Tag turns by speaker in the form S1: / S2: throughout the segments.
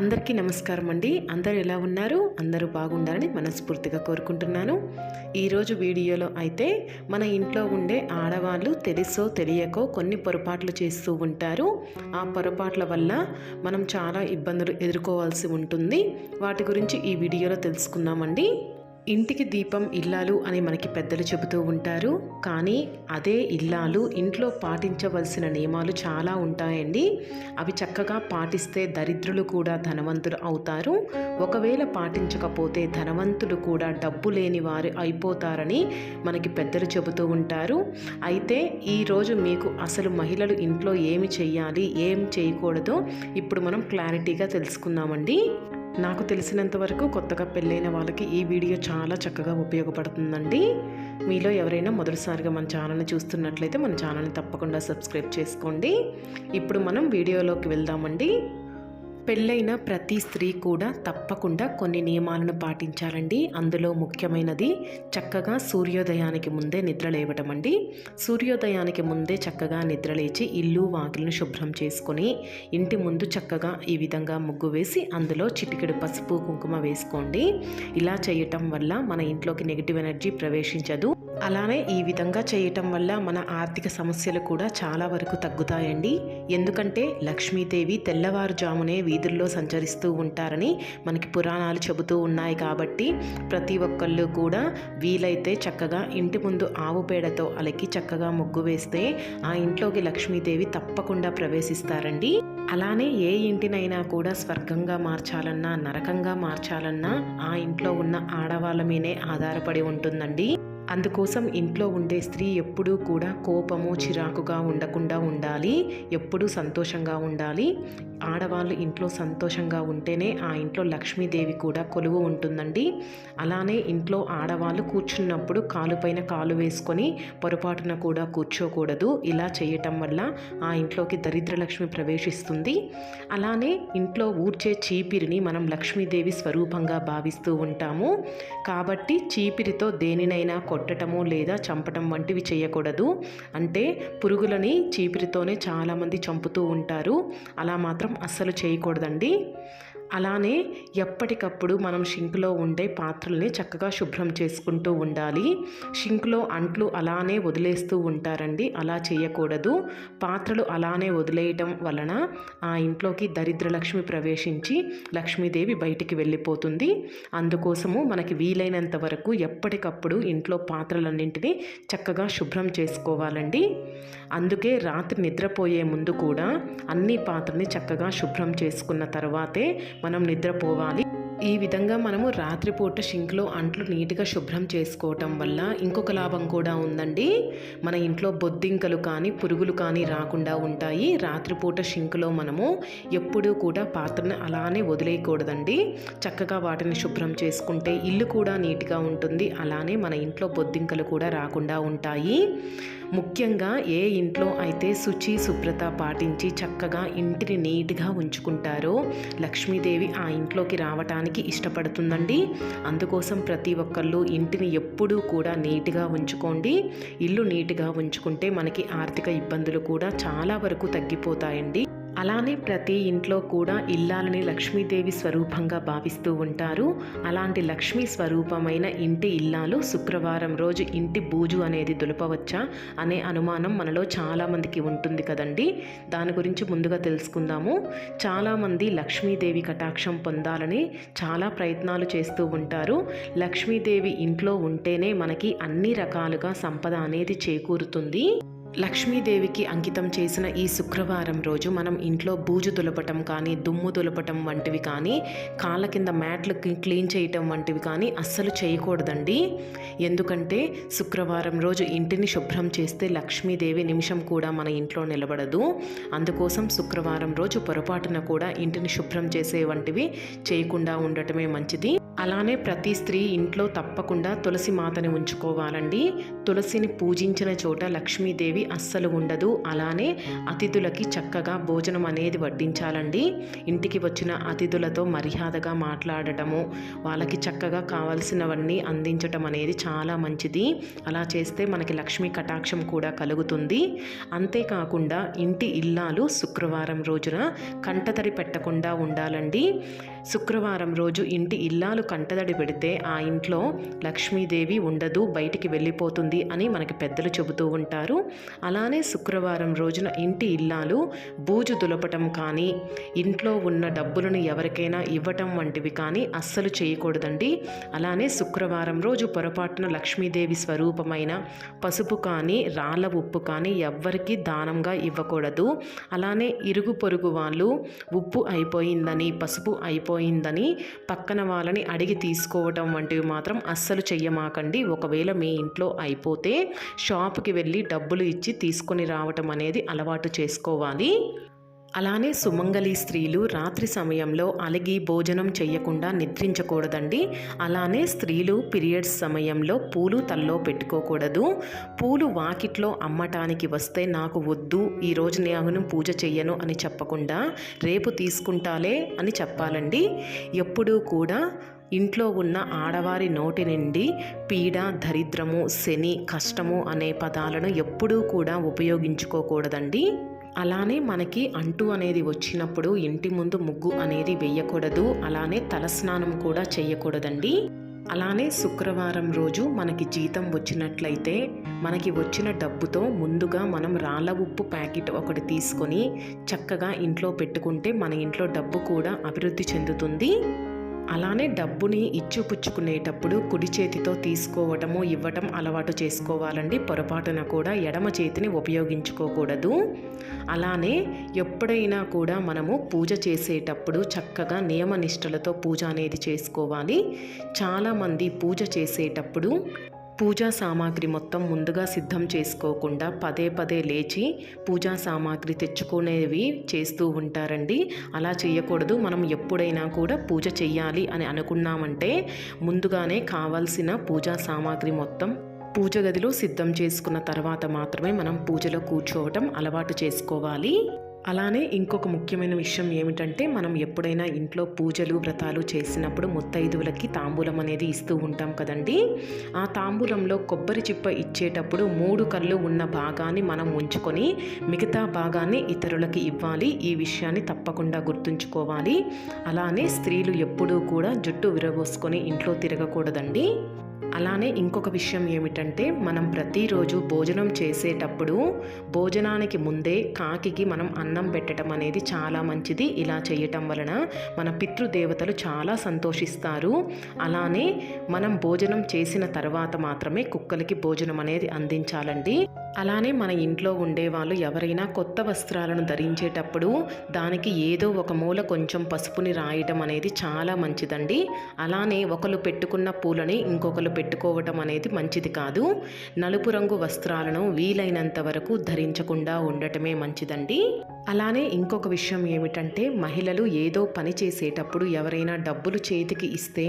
S1: అందరికీ నమస్కారం అండి. అందరూ ఎలా ఉన్నారు? అందరూ బాగుండాలని మనస్ఫూర్తిగా కోరుకుంటున్నాను. ఈరోజు వీడియోలో అయితే మన ఇంట్లో ఉండే ఆడవాళ్ళు తెలుసో తెలియకో కొన్ని పొరపాట్లు చేస్తూ ఉంటారు. ఆ పొరపాట్ల వల్ల మనం చాలా ఇబ్బందులు ఎదుర్కోవాల్సి ఉంటుంది. వాటి గురించి ఈ వీడియోలో తెలుసుకుందామండి. ఇంటికి దీపం ఇల్లాలు అని మనకి పెద్దలు చెబుతూ ఉంటారు. కానీ అదే ఇల్లాలు ఇంట్లో పాటించవలసిన నియమాలు చాలా ఉంటాయండి. అవి చక్కగా పాటిస్తే దరిద్రులు కూడా ధనవంతులు అవుతారు. ఒకవేళ పాటించకపోతే ధనవంతులు కూడా డబ్బు లేని వారు అయిపోతారని మనకి పెద్దలు చెబుతూ ఉంటారు. అయితే ఈరోజు మీకు అసలు మహిళలు ఇంట్లో ఏమి చేయాలి ఏం చేయకూడదో ఇప్పుడు మనం క్లారిటీగా తెలుసుకుందామండి. నాకు తెలిసినంత వరకు కొత్తగా పెళ్ళైన వాళ్ళకి ఈ వీడియో చాలా చక్కగా ఉపయోగపడుతుందండి. మీలో ఎవరైనా మొదటిసారిగా మన ఛానల్ని చూస్తున్నట్లయితే మన ఛానల్ని తప్పకుండా సబ్స్క్రైబ్ చేసుకోండి. ఇప్పుడు మనం వీడియోలోకి వెళ్దామండి. పెళ్ళైన ప్రతి స్త్రీ కూడా తప్పకుండా కొన్ని నియమాలను పాటించాలండి. అందులో ముఖ్యమైనది చక్కగా సూర్యోదయానికి ముందే నిద్ర లేవటం అండి. సూర్యోదయానికి ముందే చక్కగా నిద్రలేచి ఇల్లు వాకిలను శుభ్రం చేసుకొని ఇంటి ముందు చక్కగా ఈ విధంగా ముగ్గు వేసి అందులో చిటికెడు పసుపు కుంకుమ వేసుకోండి. ఇలా చేయటం వల్ల మన ఇంట్లోకి నెగిటివ్ ఎనర్జీ ప్రవేశించదు. అలానే ఈ విధంగా చేయటం వల్ల మన ఆర్థిక సమస్యలు కూడా చాలా వరకు తగ్గుతాయండి. ఎందుకంటే లక్ష్మీదేవి తెల్లవారుజామునే వీధుల్లో సంచరిస్తూ ఉంటారని మనకి పురాణాలు చెబుతూ ఉన్నాయి కాబట్టి ప్రతి ఒక్కళ్ళు కూడా వీలైతే చక్కగా ఇంటి ముందు ఆవు పేడతో అలకి చక్కగా ముగ్గు వేస్తే ఆ ఇంట్లోకి లక్ష్మీదేవి తప్పకుండా ప్రవేశిస్తారండి. అలానే ఏ ఇంటినైనా కూడా స్వర్గంగా మార్చాలన్నా నరకంగా మార్చాలన్నా ఆ ఇంట్లో ఉన్న ఆడవాళ్ళ మీదే ఆధారపడి ఉంటుందండి. అందుకోసం ఇంట్లో ఉండే స్త్రీ ఎప్పుడూ కూడా కోపము చిరాకుగా ఉండకుండా ఉండాలి. ఎప్పుడూ సంతోషంగా ఉండాలి. ఆడవాళ్ళు ఇంట్లో సంతోషంగా ఉంటేనే ఆ ఇంట్లో లక్ష్మీదేవి కూడా కొలువు ఉంటుందండి. అలానే ఇంట్లో ఆడవాళ్ళు కూర్చున్నప్పుడు కాలుపైన కాలు వేసుకొని పొరపాటున కూడా కూర్చోకూడదు. ఇలా చేయటం వల్ల ఆ ఇంట్లోకి దరిద్రలక్ష్మి ప్రవేశిస్తుంది. అలానే ఇంట్లో ఊడ్చే చీపిరిని మనం లక్ష్మీదేవి స్వరూపంగా భావిస్తూ ఉంటాము. కాబట్టి చీపిరితో దేనినైనా కొట్టటము లేదా చంపటం వంటివి చేయకూడదు. అంటే పురుగులని చీపిరితోనే చాలామంది చంపుతూ ఉంటారు. అలా మాత్రం అస్సలు చేయకూడదండి. అలానే ఎప్పటికప్పుడు మనం షింక్లో ఉండే పాత్రల్ని చక్కగా శుభ్రం చేసుకుంటూ ఉండాలి. షింక్లో అంట్లు అలానే వదిలేస్తూ ఉంటారండి. అలా చేయకూడదు. పాత్రలు అలానే వదిలేయటం వలన ఆ ఇంట్లోకి దరిద్రలక్ష్మి ప్రవేశించి లక్ష్మీదేవి బయటికి వెళ్ళిపోతుంది. అందుకోసము మనకి వీలైనంత వరకు ఎప్పటికప్పుడు ఇంట్లో పాత్రలన్నింటినీ చక్కగా శుభ్రం చేసుకోవాలండి. అందుకే రాత్రి నిద్రపోయే ముందు కూడా అన్ని పాత్రని చక్కగా శుభ్రం చేసుకున్న తర్వాతే మనం నిద్రపోవాలి. ఈ విధంగా మనము రాత్రిపూట షింక్లో అంట్లు నీట్గా శుభ్రం చేసుకోవటం వల్ల ఇంకొక లాభం కూడా ఉందండి. మన ఇంట్లో బొద్దింకలు కానీ పురుగులు కానీ రాకుండా ఉంటాయి. రాత్రిపూట షింక్లో మనము ఎప్పుడూ కూడా పాత్రను అలానే వదిలేయకూడదండి. చక్కగా వాటిని శుభ్రం చేసుకుంటే ఇల్లు కూడా నీట్గా ఉంటుంది. అలానే మన ఇంట్లో బొద్దింకలు కూడా రాకుండా ఉంటాయి. ముఖ్యంగా ఏ ఇంట్లో అయితే శుచి శుభ్రత పాటించి చక్కగా ఇంటిని నీట్గా ఉంచుకుంటారో లక్ష్మీదేవి ఆ ఇంట్లోకి రావటానికి ఇష్టపడుతుందండి. అందుకోసం ప్రతి ఒక్కళ్ళు ఇంటిని ఎప్పుడూ కూడా నీట్గా ఉంచుకోండి. ఇల్లు నీట్గా ఉంచుకుంటే మనకి ఆర్థిక ఇబ్బందులు కూడా చాలా వరకు తగ్గిపోతాయండి. అలానే ప్రతి ఇంట్లో కూడా ఇల్లాలని లక్ష్మీదేవి స్వరూపంగా భావిస్తూ ఉంటారు. అలాంటి లక్ష్మీ స్వరూపమైన ఇంటి ఇల్లాలు శుక్రవారం రోజు ఇంటి బూజు అనేది దులపవచ్చా అనే అనుమానం మనలో చాలామందికి ఉంటుంది కదండి. దాని గురించి ముందుగా తెలుసుకుందాము. చాలామంది లక్ష్మీదేవి కటాక్షం పొందాలని చాలా ప్రయత్నాలు చేస్తూ ఉంటారు. లక్ష్మీదేవి ఇంట్లో ఉంటేనే మనకి అన్ని రకాలుగా సంపద అనేది చేకూరుతుంది. లక్ష్మీదేవికి అంకితం చేసిన ఈ శుక్రవారం రోజు మనం ఇంట్లో బూజు దులపటం కానీ దుమ్ము దులపటం వంటివి కానీ కాళ్ళ కింద మ్యాట్లు క్లీన్ చేయటం వంటివి కానీ అస్సలు చేయకూడదండి. ఎందుకంటే శుక్రవారం రోజు ఇంటిని శుభ్రం చేస్తే లక్ష్మీదేవి నిమిషం కూడా మన ఇంట్లో నిలబడదు. అందుకోసం శుక్రవారం రోజు పొరపాటున కూడా ఇంటిని శుభ్రం చేసే వంటివి చేయకుండా ఉండటమే మంచిది. అలానే ప్రతి స్త్రీ ఇంట్లో తప్పకుండా తులసి మాతని ఉంచుకోవాలండి. తులసిని పూజించిన చోట లక్ష్మీదేవి అస్సలు ఉండదు. అలానే అతిథులకి చక్కగా భోజనం అనేది వడ్డించాలండి. ఇంటికి వచ్చిన అతిథులతో మర్యాదగా మాట్లాడటము వాళ్ళకి చక్కగా కావాల్సినవన్నీ అందించటం అనేది చాలా మంచిది. అలా చేస్తే మనకి లక్ష్మీ కటాక్షం కూడా కలుగుతుంది. అంతేకాకుండా ఇంటి ఇల్లాలు శుక్రవారం రోజున కంటతరి పెట్టకుండా ఉండాలండి. శుక్రవారం రోజు ఇంటి ఇల్లాలు కంటదడి పెడితే ఆ ఇంట్లో లక్ష్మీదేవి ఉండదు బయటికి వెళ్ళిపోతుంది అని మనకి పెద్దలు చెబుతూ ఉంటారు. అలానే శుక్రవారం రోజున ఇంటి ఇల్లాలు బూజు దులపటం కానీ ఇంట్లో ఉన్న డబ్బులను ఎవరికైనా ఇవ్వటం వంటివి కానీ అస్సలు చేయకూడదండి. అలానే శుక్రవారం రోజు పొరపాటున లక్ష్మీదేవి స్వరూపమైన పసుపు కానీ రాళ్ళ ఉప్పు కానీ ఎవ్వరికీ దానంగా ఇవ్వకూడదు. అలానే ఇరుగు పొరుగు వాళ్ళు ఉప్పు అయిపోయిందని పసుపు అయిపోయిందని పక్కన వాళ్ళని అడిగి తీసుకోవటం వంటివి మాత్రం అస్సలు చెయ్యమాకండి. ఒకవేళ మీ ఇంట్లో అయిపోతే షాప్కి వెళ్ళి డబ్బులు ఇచ్చి తీసుకొని రావటం అనేది అలవాటు చేసుకోవాలి. అలానే సుమంగళి స్త్రీలు రాత్రి సమయంలో అలిగి భోజనం చేయకుండా నిద్రించకూడదండి. అలానే స్త్రీలు పీరియడ్స్ సమయంలో పూలు తల్లో పెట్టుకోకూడదు. పూలు వాకిట్లో అమ్మటానికి వస్తే నాకు వద్దు ఈరోజు నేను పూజ చెయ్యను అని చెప్పకుండా రేపు తీసుకుంటాలే అని చెప్పాలండి. ఎప్పుడూ కూడా ఇంట్లో ఉన్న ఆడవారి నోటి నుండి పీడ దరిద్రము శని కష్టము అనే పదాలను ఎప్పుడూ కూడా ఉపయోగించుకోకూడదండి. అలానే మనకి అంటు అనేది వచ్చినప్పుడు ఇంటి ముందు ముగ్గు అనేది వేయకూడదు. అలానే తలస్నానం కూడా చేయకూడదండి. అలానే శుక్రవారం రోజు మనకి జీతం వచ్చినట్లయితే మనకి వచ్చిన డబ్బుతో ముందుగా మనం రాళ్ళ ఉప్పు ప్యాకెట్ ఒకటి తీసుకొని చక్కగా ఇంట్లో పెట్టుకుంటే మన ఇంట్లో డబ్బు కూడా అభివృద్ధి చెందుతుంది. అలానే డబ్బుని ఇచ్చిపుచ్చుకునేటప్పుడు కుడి చేతితో తీసుకోవటము ఇవ్వటం అలవాటు చేసుకోవాలండి. పొరపాటున కూడా ఎడమ చేతిని ఉపయోగించుకోకూడదు. అలానే ఎప్పుడైనా కూడా మనము పూజ చేసేటప్పుడు చక్కగా నియమనిష్టలతో పూజ అనేది చేసుకోవాలి. చాలామంది పూజ చేసేటప్పుడు పూజా సామాగ్రి మొత్తం ముందుగా సిద్ధం చేసుకోకుండా పదే పదే లేచి పూజా సామాగ్రి తెచ్చుకునేవి చేస్తూ ఉంటారండి. అలా చేయకూడదు. మనం ఎప్పుడైనా కూడా పూజ చేయాలి అని అనుకున్నామంటే ముందుగానే కావాల్సిన పూజా సామాగ్రి మొత్తం పూజ గదిలో సిద్ధం చేసుకున్న తర్వాత మాత్రమే మనం పూజలో కూర్చోవటం అలవాటు చేసుకోవాలి. అలానే ఇంకొక ముఖ్యమైన విషయం ఏమిటంటే మనం ఎప్పుడైనా ఇంట్లో పూజలు వ్రతాలు చేసినప్పుడు ముత్తైదువులకి తాంబూలం అనేది ఇస్తూ ఉంటాం కదండి. ఆ తాంబూలంలో కొబ్బరి చిప్ప ఇచ్చేటప్పుడు మూడు కళ్ళు ఉన్న భాగాన్ని మనం ఉంచుకొని మిగతా భాగాన్ని ఇతరులకి ఇవ్వాలి. ఈ విషయాన్ని తప్పకుండా గుర్తుంచుకోవాలి. అలానే స్త్రీలు ఎప్పుడూ కూడా జుట్టు విరబోసుకొని ఇంట్లో తిరగకూడదండి. అలానే ఇంకొక విషయం ఏమిటంటే మనం ప్రతిరోజు భోజనం చేసేటప్పుడు భోజనానికి ముందే కాకికి మనం అన్నం పెట్టడం అనేది చాలా మంచిది. ఇలా చేయటం వలన మన పితృదేవతలు చాలా సంతోషిస్తారు. అలానే మనం భోజనం చేసిన తర్వాత మాత్రమే కుక్కలకి భోజనం అనేది అందించాలండి. అలానే మన ఇంట్లో ఉండే వాళ్ళు ఎవరైనా కొత్త వస్త్రాలను ధరించేటప్పుడు దానికి ఏదో ఒక మూల కొంచెం పసుపుని రాయటం అనేది చాలా మంచిదండి. అలానే ఒకరు పెట్టుకున్న పూలని ఇంకొకరు పెట్టుకోవటం అనేది మంచిది కాదు. నలుపు రంగు వస్త్రాలను వీలైనంత వరకు ధరించకుండా ఉండటమే మంచిదండి. అలానే ఇంకొక విషయం ఏమిటంటే మహిళలు ఏదో పని చేసేటప్పుడు ఎవరైనా డబ్బులు చేతికి ఇస్తే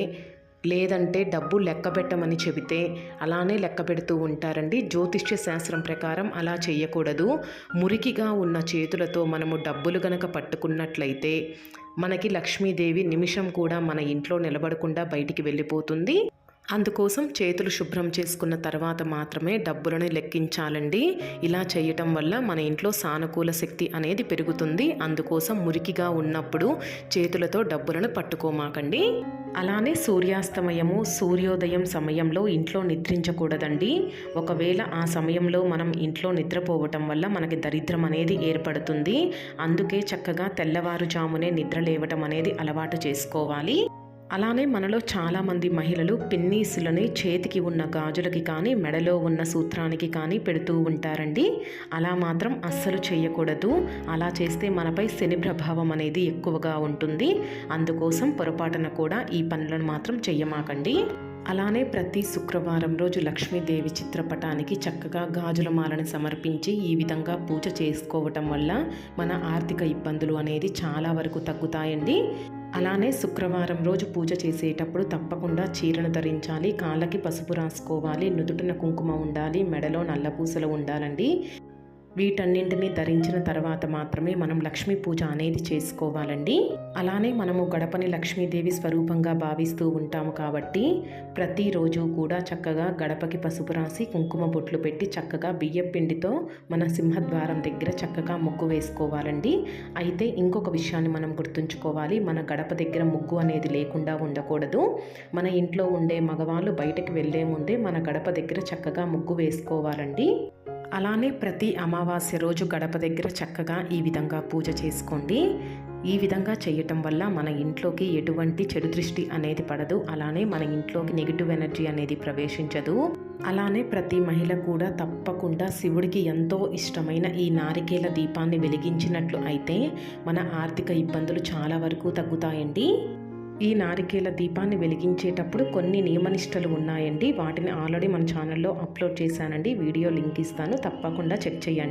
S1: లేదంటే డబ్బు లెక్క పెట్టమని చెబితే అలానే లెక్క పెడుతూ ఉంటారండి. జ్యోతిష్య శాస్త్రం ప్రకారం అలా చేయకూడదు మురికిగా ఉన్న చేతులతో మనము డబ్బులు గనక పట్టుకున్నట్లయితే మనకి లక్ష్మీదేవి నిమిషం కూడా మన ఇంట్లో నిలబడకుండా బయటికి వెళ్ళిపోతుంది. అందుకోసం చేతులు శుభ్రం చేసుకున్న తర్వాత మాత్రమే డబ్బులను లెక్కించాలండి. ఇలా చేయటం వల్ల మన ఇంట్లో సానుకూల శక్తి అనేది పెరుగుతుంది. అందుకోసం మురికిగా ఉన్నప్పుడు చేతులతో డబ్బులను పట్టుకోమాకండి. అలానే సూర్యాస్తమయము సూర్యోదయం సమయంలో ఇంట్లో నిద్రించకూడదండి. ఒకవేళ ఆ సమయంలో మనం ఇంట్లో నిద్రపోవటం వల్ల మనకి దరిద్రం అనేది ఏర్పడుతుంది. అందుకే చక్కగా తెల్లవారుజామునే నిద్ర లేవటం అనేది అలవాటు చేసుకోవాలి. అలానే మనలో చాలామంది మహిళలు పిన్నీసులని చేతికి ఉన్న గాజులకి కానీ మెడలో ఉన్న సూత్రానికి కానీ పెడుతూ ఉంటారండి. అలా మాత్రం అస్సలు చేయకూడదు. అలా చేస్తే మనపై శని ప్రభావం అనేది ఎక్కువగా ఉంటుంది. అందుకోసం పొరపాటున కూడా ఈ పనులను మాత్రం చెయ్యమాకండి. అలానే ప్రతి శుక్రవారం రోజు లక్ష్మీదేవి చిత్రపటానికి చక్కగా గాజుల మాలని సమర్పించి ఈ విధంగా పూజ చేసుకోవటం వల్ల మన ఆర్థిక ఇబ్బందులు అనేది చాలా వరకు తగ్గుతాయండి. అలానే శుక్రవారం రోజు పూజ చేసేటప్పుడు తప్పకుండా చీరను ధరించాలి కాళ్ళకి పసుపు రాసుకోవాలి నుదుటిన కుంకుమ ఉండాలి మెడలో నల్లపూసలు ఉండాలండి. వీటన్నింటినీ ధరించిన తర్వాత మాత్రమే మనం లక్ష్మీ పూజ అనేది చేసుకోవాలండి. అలానే మనము గడపని లక్ష్మీదేవి స్వరూపంగా భావిస్తూ ఉంటాము కాబట్టి ప్రతిరోజు కూడా చక్కగా గడపకి పసుపు రాసి కుంకుమ బొట్లు పెట్టి చక్కగా బియ్యం పిండితో మన సింహద్వారం దగ్గర చక్కగా ముగ్గు వేసుకోవాలండి. అయితే ఇంకొక విషయాన్ని మనం గుర్తుంచుకోవాలి. మన గడప దగ్గర ముగ్గు అనేది లేకుండా ఉండకూడదు. మన ఇంట్లో ఉండే మగవాళ్ళు బయటకు వెళ్ళే ముందే మన గడప దగ్గర చక్కగా ముగ్గు వేసుకోవాలండి. అలానే ప్రతి అమావాస్య రోజు గడప దగ్గర చక్కగా ఈ విధంగా పూజ చేసుకోండి. ఈ విధంగా చేయటం వల్ల మన ఇంట్లోకి ఎటువంటి చెడు దృష్టి అనేది పడదు. అలానే మన ఇంట్లోకి నెగిటివ్ ఎనర్జీ అనేది ప్రవేశించదు. అలానే ప్రతి మహిళ కూడా తప్పకుండా శివుడికి ఎంతో ఇష్టమైన ఈ నారికేల దీపాన్ని వెలిగించినట్లు అయితే మన ఆర్థిక ఇబ్బందులు చాలా వరకు తగ్గుతాయండి. ఈ నారికేల దీపాన్ని వెలిగించేటప్పుడు కొన్ని నియమనిష్టలు ఉన్నాయండి. వాటిని ఆల్రెడీ మన ఛానల్లో అప్లోడ్ చేశానండి. వీడియో లింక్ ఇస్తాను. తప్పకుండా చెక్ చేయండి.